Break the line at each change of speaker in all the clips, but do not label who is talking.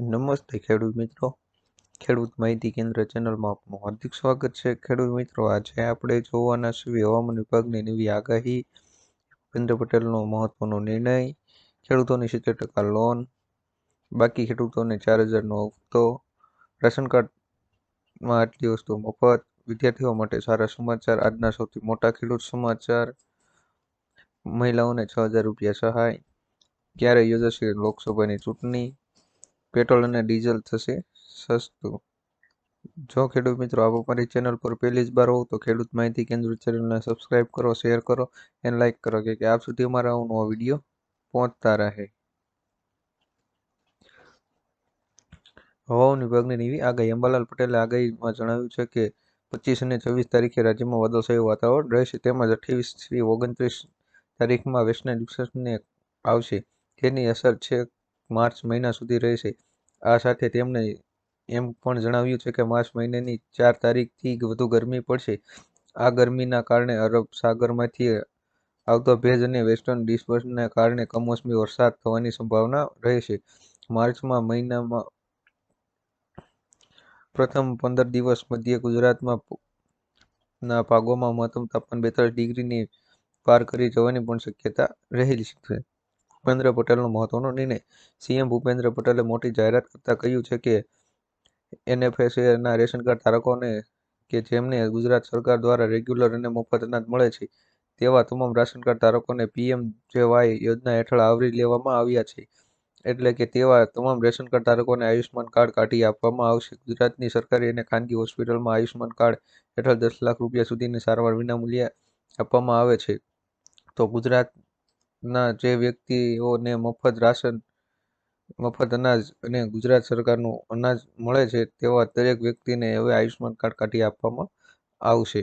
નમસ્તે ખેડૂત મિત્રો ખેડૂત માહિતી કેન્દ્ર ચેનલમાં આપનું હાર્દિક સ્વાગત છે ખેડૂત મિત્રો આજે આપણે જોવાના છીએ હવામાન વિભાગની નવી આગાહી ભૂપેન્દ્ર પટેલનો મહત્વનો નિર્ણય ખેડૂતોની સિત્તેર ટકા લોન બાકી ખેડૂતોને ચાર હજારનો હપ્તો રાશન કાર્ડમાં આટલી વસ્તુ મફત વિદ્યાર્થીઓ માટે સારા સમાચાર આજના સૌથી મોટા ખેડૂત સમાચાર મહિલાઓને છ હજાર રૂપિયા સહાય ક્યારે યોજાશે લોકસભાની ચૂંટણી પેટ્રોલ અને ડીઝલ થશે સસ્તું જો ખેડૂત મિત્રો આપ અમારી ચેનલ પર પહેલી જ વાર હોવ તો ખેડૂત માહિતી કેન્દ્ર ચેનલને સબસ્ક્રાઈબ કરો શેર કરો અને લાઇક કરો કે આપ સુધી અમારા નવો વિડીયો પહોંચતા રહે હવામાન વિભાગની નવી આગાહી અંબાલાલ પટેલે આગાહીમાં જણાવ્યું છે કે પચીસ અને છવ્વીસ તારીખે રાજ્યમાં વાદળછાયું વાતાવરણ રહેશે તેમજ અઠ્યાવીસથી ઓગણત્રીસ તારીખમાં વેસ્ટર્ન ડિપ્રેશનને આવશે તેની અસર છે માર્ચ મહિના સુધી રહેશે આ સાથે તેમણે એમ પણ જણાવ્યું છે કે માર્ચ મહિનાની ચાર તારીખથી વધુ ગરમી પડશે આ ગરમીના કારણે અરબ સાગરમાંથી આવતો ભેજ અને વેસ્ટર્ન ડિસ્ટર્બન્સને કારણે કમોસમી વરસાદ થવાની સંભાવના રહેશે માર્ચમાં મહિનામાં પ્રથમ પંદર દિવસ મધ્ય ગુજરાતમાં ના ભાગોમાં મહત્તમ તાપમાન બેતાલીસ ડિગ્રીની પાર કરી જવાની પણ શક્યતા રહેલી છે ભૂપેન્દ્ર પટેલનો મહત્વનો નિર્ણય સીએમ ભૂપેન્દ્ર પટેલે મોટી જાહેરાત કરતાં કહ્યું છે કે એનએફએસએના રેશન કાર્ડ ધારકોને કે જેમને ગુજરાત સરકાર દ્વારા રેગ્યુલર અને મફત અનાજ મળે છે તેવા તમામ રાશન કાર્ડ ધારકોને પીએમ જેવાય યોજના હેઠળ આવરી લેવામાં આવ્યા છે એટલે કે તેવા તમામ રેશન કાર્ડ ધારકોને આયુષ્યમાન કાર્ડ કાઢી આપવામાં આવશે ગુજરાતની સરકારી અને ખાનગી હોસ્પિટલમાં આયુષ્યમાન કાર્ડ હેઠળ દસ લાખ રૂપિયા સુધીની સારવાર વિનામૂલ્યે આપવામાં આવે છે તો ગુજરાત ના જે વ્યક્તિઓને મફત રાશન મફત અનાજ અને ગુજરાત સરકારનું અનાજ મળે છે તેવા દરેક વ્યક્તિને હવે આયુષ્યમાન કાર્ડ કાઢી આપવામાં આવશે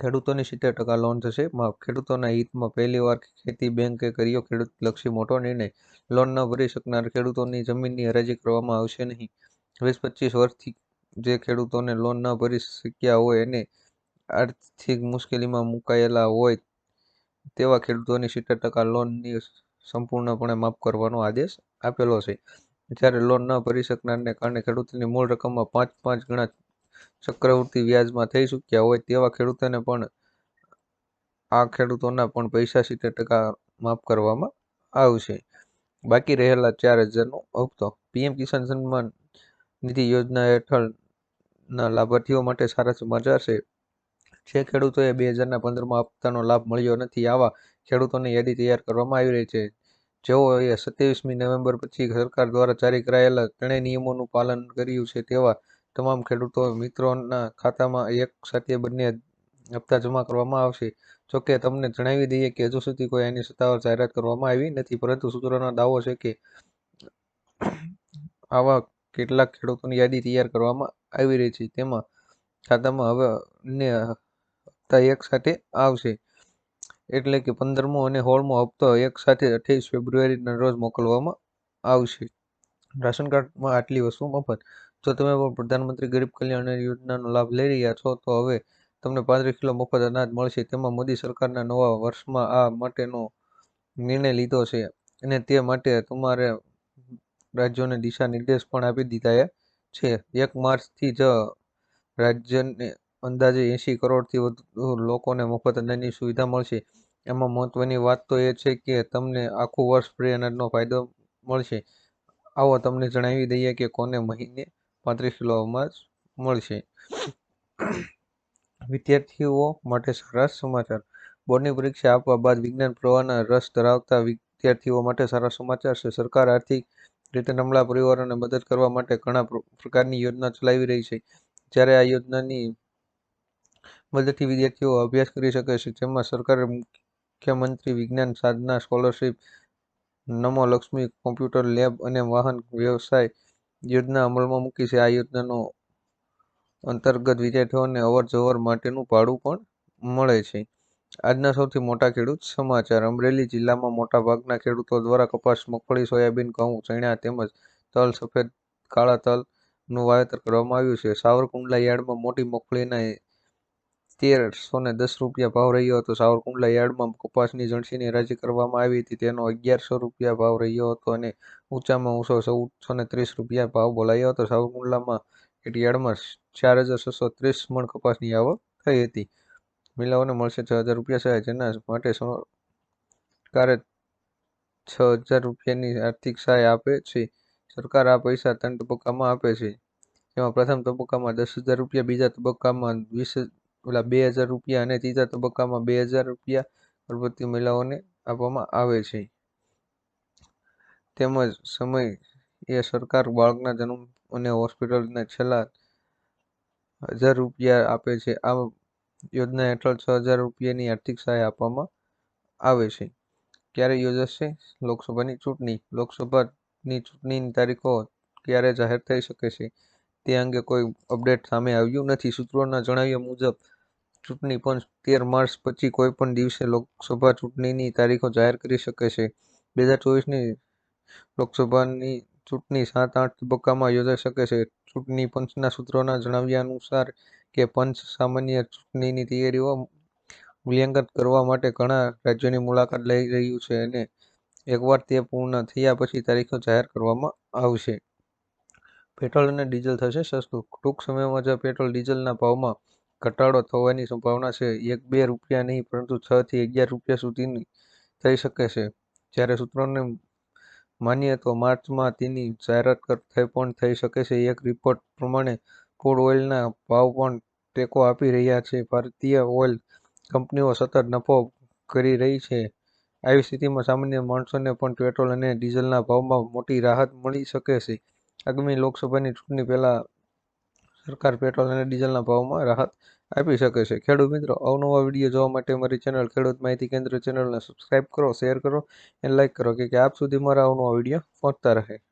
ખેડૂતોની સિત્તેર ટકા લોન થશે ખેડૂતોના હિતમાં પહેલીવાર ખેતી બેંકે કર્યો ખેડૂત લક્ષી મોટો નિર્ણય લોન ન ભરી શકનાર ખેડૂતોની જમીનની હરાજી કરવામાં આવશે નહીં વીસ પચીસ વર્ષથી જે ખેડૂતોને લોન ન ભરી શક્યા હોય એને આર્થિક મુશ્કેલીમાં મુકાયેલા હોય તેવા ખેડૂતોની સિત્તેર ટકા લોનની સંપૂર્ણપણે માફ કરવાનો આદેશ આપેલો છે જ્યારે લોન ન ભરી શકનારને કારણે ખેડૂતની મૂળ રકમમાં પાંચ પાંચ ગણા ચક્રવૃત્તિ વ્યાજમાં થઈ ચૂક્યા હોય તેવા ખેડૂતોને પણ આ ખેડૂતોના પણ પૈસા સિત્તેર ટકા માફ કરવામાં આવશે બાકી રહેલા ચાર હજારનો હપ્તો પીએમ કિસાન સન્માન નિધિ યોજના હેઠળના લાભાર્થીઓ માટે સારા સમાચાર છે જે ખેડૂતોએ બે હજારના પંદરમાં હપ્તાનો લાભ મળ્યો નથી આવા ખેડૂતોની યાદી તૈયાર કરવામાં આવી રહી છે જેઓએ સત્યાવીસમી નવેમ્બર પછી સરકાર દ્વારા જારી કરાયેલા ત્રણેય નિયમોનું પાલન કર્યું છે તેવા તમામ ખેડૂતો મિત્રોના ખાતામાં એક સાથે બંને હપ્તા જમા કરવામાં આવશે જોકે તમને જણાવી દઈએ કે હજુ સુધી કોઈ એની સત્તાવાર જાહેરાત કરવામાં આવી નથી પરંતુ સૂત્રોના દાવો છે કે આવા કેટલાક ખેડૂતોની યાદી તૈયાર કરવામાં આવી રહી છે તેમાં ખાતામાં હવે અન્ય હપ્તા સાથે આવશે એટલે કે પંદરમો અને સોળમો હપ્તો એક સાથે અઠ્યાવીસ ફેબ્રુઆરીના રોજ મોકલવામાં આવશે રાશન કાર્ડમાં આટલી વસ્તુ મફત જો તમે પણ પ્રધાનમંત્રી ગરીબ કલ્યાણ યોજનાનો લાભ લઈ રહ્યા છો તો હવે તમને પાંત્રીસ કિલો મફત અનાજ મળશે તેમાં મોદી સરકારના નવા વર્ષમાં આ માટેનો નિર્ણય લીધો છે અને તે માટે તમારે રાજ્યોને દિશા નિર્દેશ પણ આપી દીધા છે એક માર્ચથી જ રાજ્યને અંદાજે એંશી કરોડથી વધુ લોકોને મફત અનાજની સુવિધા મળશે એમાં મહત્ત્વની વાત તો એ છે કે તમને આખું વર્ષ ફ્રી અનાજનો ફાયદો મળશે આવો તમને જણાવી દઈએ કે કોને મહિને પાંત્રીસ કિલો અનાજ મળશે વિદ્યાર્થીઓ માટે સારા સમાચાર બોર્ડની પરીક્ષા આપવા બાદ વિજ્ઞાન પ્રવાહના રસ ધરાવતા વિદ્યાર્થીઓ માટે સારા સમાચાર છે સરકાર આર્થિક રીતે નબળા પરિવારોને મદદ કરવા માટે ઘણા પ્રકારની યોજના ચલાવી રહી છે જ્યારે આ યોજનાની મદદથી વિદ્યાર્થીઓ અભ્યાસ કરી શકે છે જેમાં સરકારે મુખ્યમંત્રી વિજ્ઞાન સાધના scholarship Namo Lakshmi computer lab અને વાહન વ્યવસાય યોજના અમલમાં મૂકી છે આ યોજનાનો અંતર્ગત વિદ્યાર્થીઓને અવર જવર માટેનું ભાડું પણ મળે છે આજના સૌથી મોટા ખેડૂત સમાચાર અમરેલી જિલ્લામાં મોટા ભાગના ખેડૂતો દ્વારા કપાસ મગફળી સોયાબીન ઘઉં ચણા તેમજ તલ સફેદ કાળા તલનું વાવેતર કરવામાં આવ્યું છે સાવરકુંડલા યાર્ડમાં મોટી મગફળીના તેરસો ને દસ રૂપિયા ભાવ રહ્યો હતો સાવરકુંડલા યાર્ડમાં કપાસની જણસીની હરાજી કરવામાં આવી હતી તેનો અગિયારસો રૂપિયા ભાવ રહ્યો હતો અને ઊંચામાં ઊંચો ચૌદસો ને ત્રીસ રૂપિયા ભાવ બોલાયો હતો સાવરકુંડલામાં એક યાર્ડમાં ચાર હજાર છસો ત્રીસ મણ કપાસની આવક થઈ હતી મહિલાઓને મળશે છ હજાર રૂપિયા સહાય જેના માટે સરકારે છ હજાર રૂપિયાની આર્થિક સહાય આપે છે સરકાર આ પૈસા ત્રણ તબક્કામાં આપે છે જેમાં પ્રથમ તબક્કામાં દસ હજાર રૂપિયા બીજા તબક્કામાં વીસ ઓલા બે હજાર રૂપિયા અને ત્રીજા તબક્કામાં બે હજાર રૂપિયા ગર્ભવતી મહિલાઓને આપવામાં આવે છે તેમજ સમય એ સરકાર બાળકના જન્મ અને હોસ્પિટલને છેલ્લા હજાર રૂપિયા આપે છે આ યોજના હેઠળ છ હજાર રૂપિયાની આર્થિક સહાય આપવામાં આવે છે ક્યારે યોજાશે લોકસભાની ચૂંટણી લોકસભાની ચૂંટણીની તારીખો ક્યારે જાહેર થઈ શકે છે તે અંગે કોઈ અપડેટ સામે આવ્યું નથી સૂત્રોના જણાવ્યા મુજબ ચૂંટણી પંચ તેર માર્ચ પછી કોઈપણ દિવસે લોકસભા ચૂંટણીની તારીખો જાહેર કરી શકે છે બે હજાર ચોવીસની લોકસભાની ચૂંટણી સાત આઠ તબક્કામાં યોજાઈ શકે છે ચૂંટણી પંચના સૂત્રોના જણાવ્યા અનુસાર કે પંચ સામાન્ય ચૂંટણીની તૈયારીઓ મૂલ્યાંકન કરવા માટે ઘણા રાજ્યોની મુલાકાત લઈ રહ્યું છે અને એકવાર તે પૂર્ણ થયા પછી તારીખો જાહેર કરવામાં આવશે પેટ્રોલ અને ડીઝલ થશે સસ્તું ટૂંક સમયમાં જ પેટ્રોલ ડીઝલના ભાવમાં ઘટાડો થવાની સંભાવના છે એક બે રૂપિયા નહીં પરંતુ છથી અગિયાર રૂપિયા સુધીની થઈ શકે છે જ્યારે સૂત્રોને માનીએ તો માર્ચમાં તેની જાહેરાત થઈ પણ થઈ શકે છે એક રિપોર્ટ પ્રમાણે ફૂડ ઓઇલના ભાવ પણ ટેકો આપી રહ્યા છે ભારતીય ઓઇલ કંપનીઓ સતત નફો કરી રહી છે આવી સ્થિતિમાં સામાન્ય માણસોને પણ પેટ્રોલ અને ડીઝલના ભાવમાં મોટી રાહત મળી શકે છે આગામી લોકસભાની ચૂંટણી પહેલાં સરકાર પેટ્રોલ અને ડીઝલના ભાવમાં રાહત આપી શકે છે ખેડૂત મિત્રો અવનવા વિડીયો જોવા માટે અમારી ચેનલ ખેડૂત માહિતી કેન્દ્ર ચેનલને સબસ્ક્રાઈબ કરો શેર કરો અને લાઇક કરો કે આપ સુધી મારા અવનવા વિડીયો પહોંચતા રહે